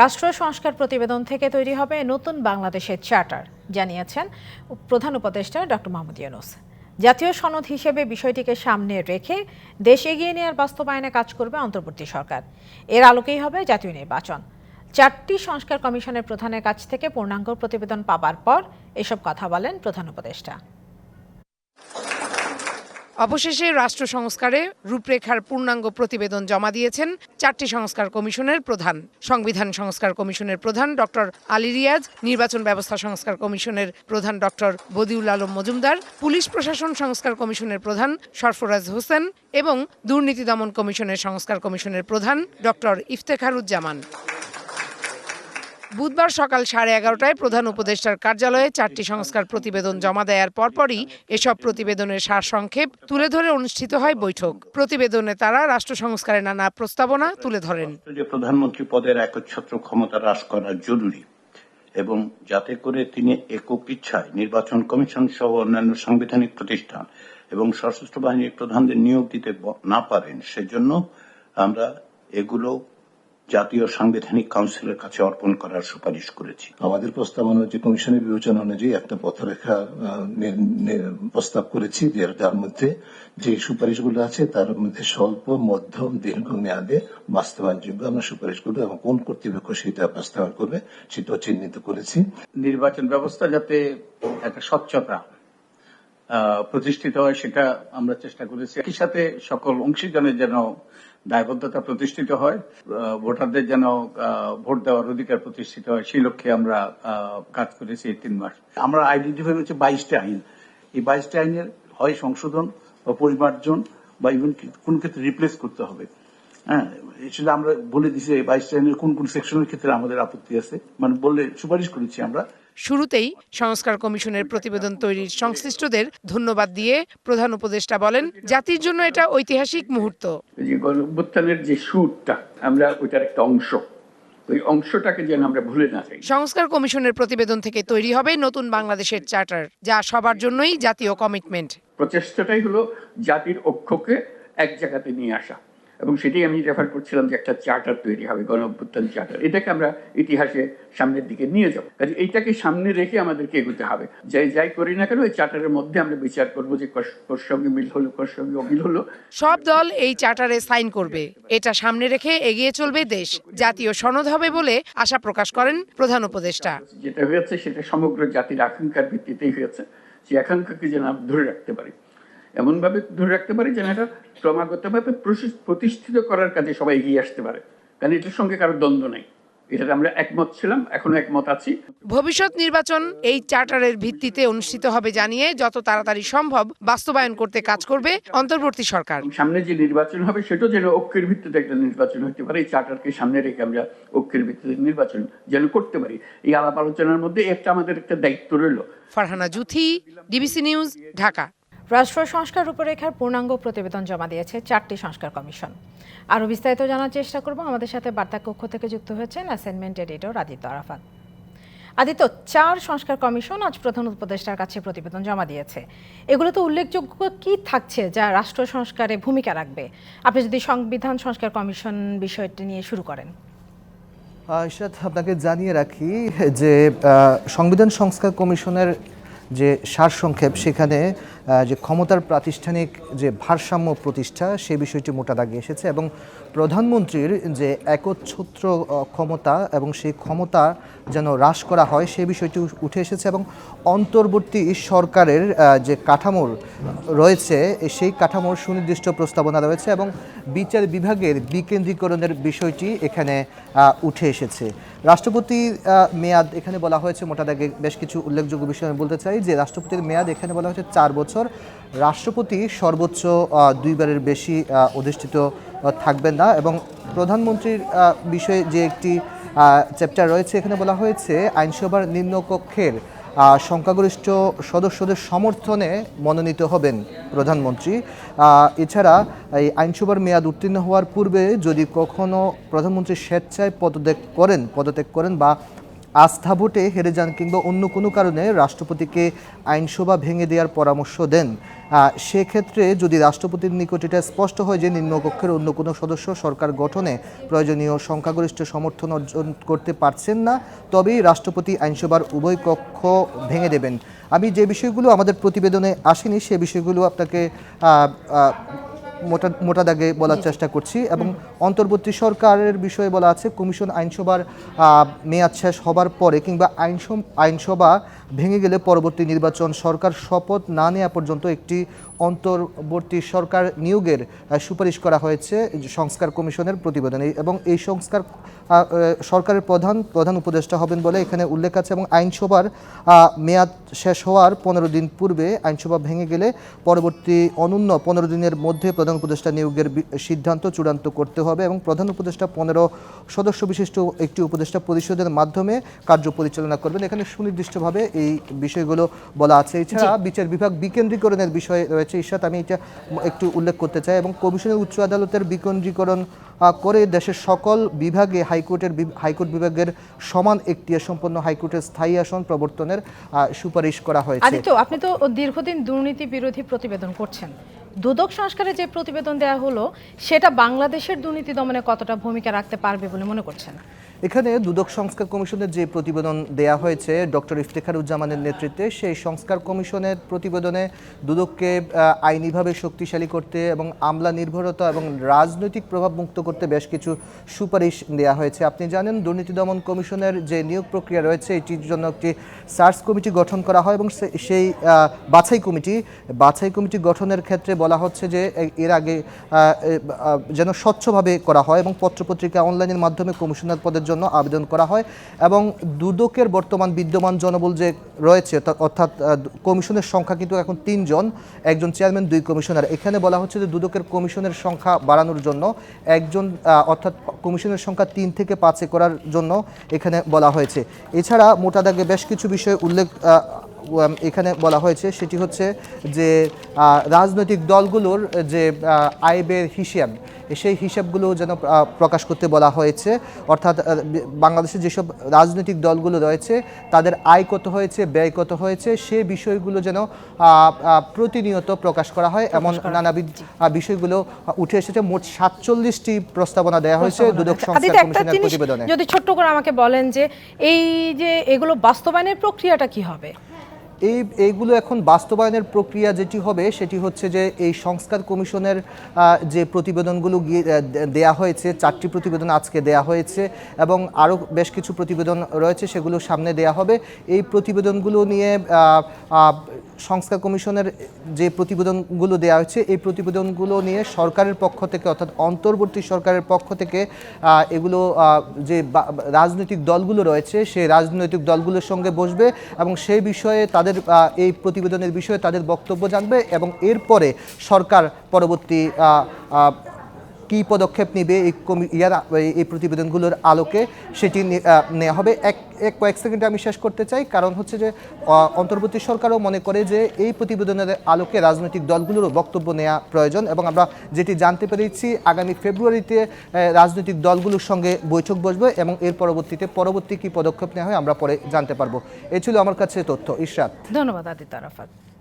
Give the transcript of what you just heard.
রাষ্ট্র সংস্কার প্রতিবেদন থেকে তৈরি হবে নতুন বাংলাদেশের চার্টার, জানিয়েছেন প্রধান উপদেষ্টা ডক্টর মোহাম্মদ ইউনুস। জাতীয় সনদ হিসেবে বিষয়টিকে সামনে রেখে দেশ এগিয়ে নেওয়ার বাস্তবায়নে কাজ করবে অন্তর্বর্তী সরকার। এর আলোকেই হবে জাতীয় নির্বাচন। চারটি সংস্কার কমিশনের প্রধানের কাছ থেকে পূর্ণাঙ্গ প্রতিবেদন পাবার পর এসব কথা বলেন প্রধান উপদেষ্টা। অবশেষে রাষ্ট্র সংস্কারে রূপরেখার পূর্ণাঙ্গ প্রতিবেদন জমা দিয়েছেন চারটি সংস্কার কমিশনের প্রধান। সংবিধান সংস্কার কমিশনের প্রধান ডক্টর আলী রিয়াজ, নির্বাচন ব্যবস্থা সংস্কার কমিশনের প্রধান ডক্টর বদিউল আলম মজুমদার, পুলিশ প্রশাসন সংস্কার কমিশনের প্রধান সরফরাজ হোসেন এবং দুর্নীতি দমন কমিশনের সংস্কার কমিশনের প্রধান ডক্টর ইফতেখারুজ্জামান। বুধবার সকাল সাড়ে এগারোটায় প্রধান উপদেষ্টার কার্যালয়ে চারটি সংস্কার প্রতিবেদন জমা দেওয়ার পরপরই এসব প্রতিবেদনের সারসংক্ষেপ তুলে ধরে অনুষ্ঠিত হয় বৈঠক। প্রতিবেদনে তারা রাষ্ট্র সংস্কারের নানা প্রস্তাবনা তুলে ধরেন। প্রধানমন্ত্রী পদের একচ্ছত্র ক্ষমতা হ্রাস করা জরুরি এবং যাতে করে তিনি একক ইচ্ছায় নির্বাচন কমিশন সহ অন্যান্য সাংবিধানিক প্রতিষ্ঠান এবং সশস্ত্র বাহিনীর প্রধানদের নিয়োগ দিতে না পারেন, সেজন্য আমরা এগুলো জাতীয় সাংবিধানিক কাউন্সিলের কাছে অর্পণ করার সুপারিশ করেছি। আমাদের প্রস্তাব অনুযায়ী কমিশনের বিবেচনা অনুযায়ী একটা পথরেখা প্রস্তাব করেছি যে যার মধ্যে যে সুপারিশগুলো আছে তার মধ্যে স্বল্প মধ্যম দীর্ঘ মেয়াদে বাস্তবায়নযোগ্য আমরা সুপারিশগুলো এবং কোন কর্তৃপক্ষ সেটা বাস্তবায়ন করবে সেটাও চিহ্নিত করেছি। নির্বাচন ব্যবস্থা যাতে একটা স্বচ্ছতা আহ, প্রতিষ্ঠিত হয় সেটা আমরা চেষ্টা করেছি। একই সাথে সকল অংশীজনের যেন দায়বদ্ধতা প্রতিষ্ঠিত হয় ভোটারদের যেন ভোট দেওয়ার অধিকার প্রতিষ্ঠিত হয়, সেই লক্ষ্যে আমরা কাজ করেছি এই তিন মাস। আমরা আইডেন্টিফাই হচ্ছে বাইশটা আইন। এই বাইশটা আইনের হয় সংশোধন বা পরিমার্জন বা ইভেন কোন ক্ষেত্রে রিপ্লেস করতে হবে। হ্যাঁ আমরা বলে দিছি এই বাইশটা আইনের কোন কোন সেকশনের ক্ষেত্রে আমাদের আপত্তি আছে। মানে বললে সুপারিশ করেছি আমরা শুরুতেই সংস্কার কমিশনের প্রতিবেদন তৈরির সংশ্লিষ্টদের ধন্যবাদ দিয়ে প্রধান উপদেষ্টা বলেন জাতির জন্য এটা ঐতিহাসিক মুহূর্ত। যে যে সুরটা আমরা ওইটার একটা অংশ। ওই অংশটাকে যেন আমরা ভুলে না যাই। সংস্কার কমিশনের প্রতিবেদন থেকে তৈরি হবে নতুন বাংলাদেশের চার্টার যা সবার জন্যই জাতীয় কমিটমেন্ট। প্রচেষ্টাটাই হলো জাতির ঐক্যকে এক জায়গাতে নিয়ে আসা। এবং সেটাই আমি রেফার করছিলাম যে একটা চার্টার তৈরি হবে গণ অভ্যুত্থান চার্টার এটাকে আমরা ইতিহাসে সামনের দিকে নিয়ে যাব। কাজে এইটাকে সামনে রেখে আমাদেরকে এগোতে হবে। যাই যাই করি না কেন ওই চার্টারের মধ্যে আমরা বিচার করব যে কোর সঙ্গে মিল হলো কোর সঙ্গে অমিল হলো। সব দল এই চার্টারে সাইন করবে। এটা সামনে রেখে এগিয়ে চলবে দেশ। জাতীয় সনদ হবে বলে আশা প্রকাশ করেন প্রধান উপদেষ্টা। যেটা হয়েছে সেটা সমগ্র জাতির আকাঙ্ক্ষার ভিত্তিতেই হয়েছে। সেই আকাঙ্ক্ষাকে যেন আমরা ধরে রাখতে পারি। এমনভাবে ধরে রাখতে পারি যেন এটা ক্রমাগতভাবে প্রতিষ্ঠিত করার কাজে সবাই এগিয়ে আসতে পারে। কারণ এটার সঙ্গে কারও দ্বন্দ্ব নেই। এটাতে আমরা একমত ছিলাম এখনও একমত আছি। ভবিষ্যৎ নির্বাচন এই চার্টারের ভিত্তিতে অনুষ্ঠিত হবে জানিয়ে যত তাড়াতাড়ি সম্ভব বাস্তবায়ন করতে কাজ করবে অন্তর্বর্তী সরকার। সামনে যে নির্বাচন হবে সেটাও যেন ঐক্যের ভিত্তিতে একটা নির্বাচন হতে পারে। এই চার্টারকে সামনে রেখে আমরা ঐক্যের ভিত্তিতে নির্বাচন যেন করতে পারি। এই আলাপ আলোচনার মধ্যে একটা আমাদের একটা দায়িত্ব রইল। Farhana Juthi DBC news Dhaka. রাষ্ট্র সংস্কার রূপরেখার পূর্ণাঙ্গ প্রতিবেদন জমা দিয়েছে চারটি সংস্কার কমিশন। আরও বিস্তারিত জানার চেষ্টা করব। আমাদের সাথে বার্তা কক্ষ থেকে যুক্ত হয়েছেন অ্যাসাইনমেন্ট এডিটর আদিত্য আরাফাত। আদিত্য, চার সংস্কার কমিশন আজ প্রধান উপদেষ্টার কাছে প্রতিবেদন জমা দিয়েছে। এগুলো তো উল্লেখযোগ্য কি থাকছে যা রাষ্ট্র সংস্কারে ভূমিকা রাখবে? আপনি যদি সংবিধান সংস্কার কমিশন বিষয়টি নিয়ে শুরু করেন। ইশরাত আপনাকে জানিয়ে রাখি যে সংবিধান সংস্কার কমিশনের যে সারসংক্ষেপ, সেখানে যে ক্ষমতার প্রাতিষ্ঠানিক যে ভারসাম্য প্রতিষ্ঠা, সে বিষয়টি মোটা দাগে এসেছে এবং প্রধানমন্ত্রীর যে একচ্ছত্র ক্ষমতা এবং সেই ক্ষমতা যেন হ্রাস করা হয় সেই বিষয়টি উঠে এসেছে এবং অন্তর্বর্তী সরকারের যে কাঠামোর রয়েছে সেই কাঠামোর সুনির্দিষ্ট প্রস্তাবনা রয়েছে এবং বিচার বিভাগের বিকেন্দ্রীকরণের বিষয়টি এখানে উঠে এসেছে। রাষ্ট্রপতি মেয়াদ এখানে বলা হয়েছে, মোটা দাগে বেশ কিছু উল্লেখযোগ্য বিষয় আমি বলতে চাই যে রাষ্ট্রপতির মেয়াদ এখানে বলা হয়েছে চার বছর। রাষ্ট্রপতি সর্বোচ্চ দুইবারের বেশি অধিষ্ঠিত থাকবেন না এবং প্রধানমন্ত্রীর বিষয়ে যে একটি চ্যাপ্টার রয়েছে, এখানে বলা হয়েছে আইনসভার নিম্নকক্ষের সংখ্যাগরিষ্ঠ সদস্যদের সমর্থনে মনোনীত হবেন প্রধানমন্ত্রী। এছাড়া এই আইনসভার মেয়াদ উত্তীর্ণ হওয়ার পূর্বে যদি কখনো প্রধানমন্ত্রী স্বেচ্ছায় পদত্যাগ করেন পদত্যাগ করেন বা আস্থা ভোটে হেরে যান কিংবা অন্য কোনো কারণে রাষ্ট্রপতিকে আইনসভা ভেঙে দেওয়ার পরামর্শ দেন। সেক্ষেত্রে যদি রাষ্ট্রপতির নিকট এটা স্পষ্ট হয় যে নিম্নকক্ষের অন্য কোনো সদস্য সরকার গঠনে প্রয়োজনীয় সংখ্যাগরিষ্ঠ সমর্থন অর্জন করতে পারছেন না, তবেই রাষ্ট্রপতি আইনসভার উভয় কক্ষ ভেঙে দেবেন। আমি যে বিষয়গুলো আমাদের প্রতিবেদনে আসেনি, সে বিষয়গুলো আপনাকে মোটা মোটা দাগে বলার চেষ্টা করছি এবং অন্তর্বর্তী সরকারের বিষয়ে বলা আছে কমিশন আইনসভার মেয়াদ শেষ হবার পরে কিংবা আইনসভা আইনসভা ভেঙে গেলে পরবর্তী নির্বাচন সরকার শপথ না নেওয়া পর্যন্ত একটি অন্তর্বর্তী সরকার নিয়োগের সুপারিশ করা হয়েছে সংস্কার কমিশনের প্রতিবেদনে। এবং এই সংস্কার সরকারের প্রধান প্রধান উপদেষ্টা হবেন বলে এখানে উল্লেখ আছে এবং আইনসভার মেয়াদ শেষ হওয়ার পনেরো দিন পূর্বে আইনসভা ভেঙে গেলে পরবর্তী অনন্য পনেরো দিনের মধ্যে প্রধান উপদেষ্টা নিয়োগের সিদ্ধান্ত চূড়ান্ত করতে হবে এবং প্রধান উপদেষ্টা পনেরো সদস্য বিশিষ্ট একটি উপদেষ্টা পরিষদের মাধ্যমে কার্য পরিচালনা করবেন। এখানে সুনির্দিষ্টভাবে এই বিষয়গুলো বলা আছে। এছাড়া বিচার বিভাগ বিকেন্দ্রীকরণের বিষয় রয়েছে। ইশাত আমি এটা একটু উল্লেখ করতে চাই এবং কমিশনের উচ্চ আদালতের বিকেন্দ্রীকরণ করে দেশের সকল বিভাগে হাইকোর্টের হাইকোর্ট বিভাগের সমান এখতিয়ার সম্পন্ন হাইকোর্টের স্থায়ী আসন প্রবর্তনের সুপারিশ করা হয়েছে। আদিত্য আপনি তো দীর্ঘদিন দুর্নীতি বিরোধী প্রতিবেদন করছেন। দুদক সংস্কারে যে প্রতিবেদন দেওয়া হলো সেটা বাংলাদেশের দুর্নীতি দমনে কতটা ভূমিকা রাখতে পারবে বলে মনে করছেন? এখানে দুদক সংস্কার কমিশনের যে প্রতিবেদন দেয়া হয়েছে, ডক্টর ইফতেখারুজ্জামানের নেতৃত্বে, সেই সংস্কার কমিশনের প্রতিবেদনে দুদককে আইনিভাবে শক্তিশালী করতে এবং আমলা নির্ভরতা এবং রাজনৈতিক প্রভাব মুক্ত করতে বেশ কিছু সুপারিশ দেওয়া হয়েছে। আপনি জানেন, দুর্নীতি দমন কমিশনের যে নিয়োগ প্রক্রিয়া রয়েছে, এটির জন্য একটি সার্চ কমিটি গঠন করা হয় এবং সেই বাছাই কমিটি বাছাই কমিটি গঠনের ক্ষেত্রে বলা হচ্ছে যে এর আগে যেন স্বচ্ছভাবে করা হয় এবং পত্রপত্রিকা অনলাইনের মাধ্যমে কমিশনার পদের জন্য আবেদন করা হয় এবং দুদকের বর্তমান বিদ্যমান জনবল যে রয়েছে, অর্থাৎ কমিশনের সংখ্যা কিন্তু এখন তিনজন, একজন চেয়ারম্যান, দুই কমিশনার। এখানে বলা হচ্ছে যে দুদকের কমিশনের সংখ্যা বাড়ানোর জন্য একজন অর্থাৎ কমিশনের সংখ্যা তিন থেকে পাঁচে করার জন্য এখানে বলা হয়েছে। এছাড়া মোটা দাগে বেশ কিছু বিষয়ে উল্লেখ এখানে বলা হয়েছে সেটি হচ্ছে যে রাজনৈতিক দলগুলোর যে আয় ব্যয়ের হিসাব সেই হিসাবগুলো যেন প্রকাশ করতে বলা হয়েছে। অর্থাৎ বাংলাদেশে যেসব রাজনৈতিক দলগুলো রয়েছে তাদের আয় কত হয়েছে ব্যয় কত হয়েছে সে বিষয়গুলো যেন প্রতিনিয়ত প্রকাশ করা হয়। এমন নানাবিধ বিষয়গুলো উঠে এসেছে। মোট সাতচল্লিশটি প্রস্তাবনা দেওয়া হয়েছে দুদক কমিশনের প্রতিবেদনে। যদি ছোট্ট করে আমাকে বলেন যে এই যে এগুলো বাস্তবায়নের প্রক্রিয়াটা কি হবে? এই, এইগুলো এখন বাস্তবায়নের প্রক্রিয়া যেটি হবে, সেটি হচ্ছে যে এই সংস্কার কমিশনের যে প্রতিবেদনগুলো গিয়ে দেয়া হয়েছে, চারটি প্রতিবেদন আজকে দেয়া হয়েছে এবং আরও বেশ কিছু প্রতিবেদন রয়েছে, সেগুলো সামনে দেয়া হবে। এই প্রতিবেদনগুলো নিয়ে সংস্কার কমিশনের যে প্রতিবেদনগুলো দেওয়া হয়েছে, এই প্রতিবেদনগুলো নিয়ে সরকারের পক্ষ থেকে অর্থাৎ অন্তর্বর্তী সরকারের পক্ষ থেকে এগুলো যে রাজনৈতিক দলগুলো রয়েছে, সেই রাজনৈতিক দলগুলোর সঙ্গে বসবে এবং সেই বিষয়ে তাদের এই প্রতিবেদনের বিষয়ে তাদের বক্তব্য জানবে এবং এরপরে সরকার পরবর্তী কী পদক্ষেপ নেবে এই কমি ইয়ার এই- প্রতিবেদনগুলোর আলোকে সেটি নেওয়া হবে। এক এক কয়েক সেকেন্ডে আমি শেষ করতে চাই। কারণ হচ্ছে যে অন্তর্বর্তী সরকারও মনে করে যে, এই প্রতিবেদনের আলোকে রাজনৈতিক দলগুলোরও বক্তব্য নেওয়া প্রয়োজন এবং আমরা যেটি জানতে পেরেছি, আগামী ফেব্রুয়ারিতে রাজনৈতিক দলগুলোর সঙ্গে বৈঠক বসবে এবং এর পরবর্তীতে পরবর্তী কী পদক্ষেপ নেওয়া হয় আমরা পরে জানতে পারব। এ ছিল আমার কাছে তথ্য। ইশরাত। ধন্যবাদ, আদিত্য আরাফাত।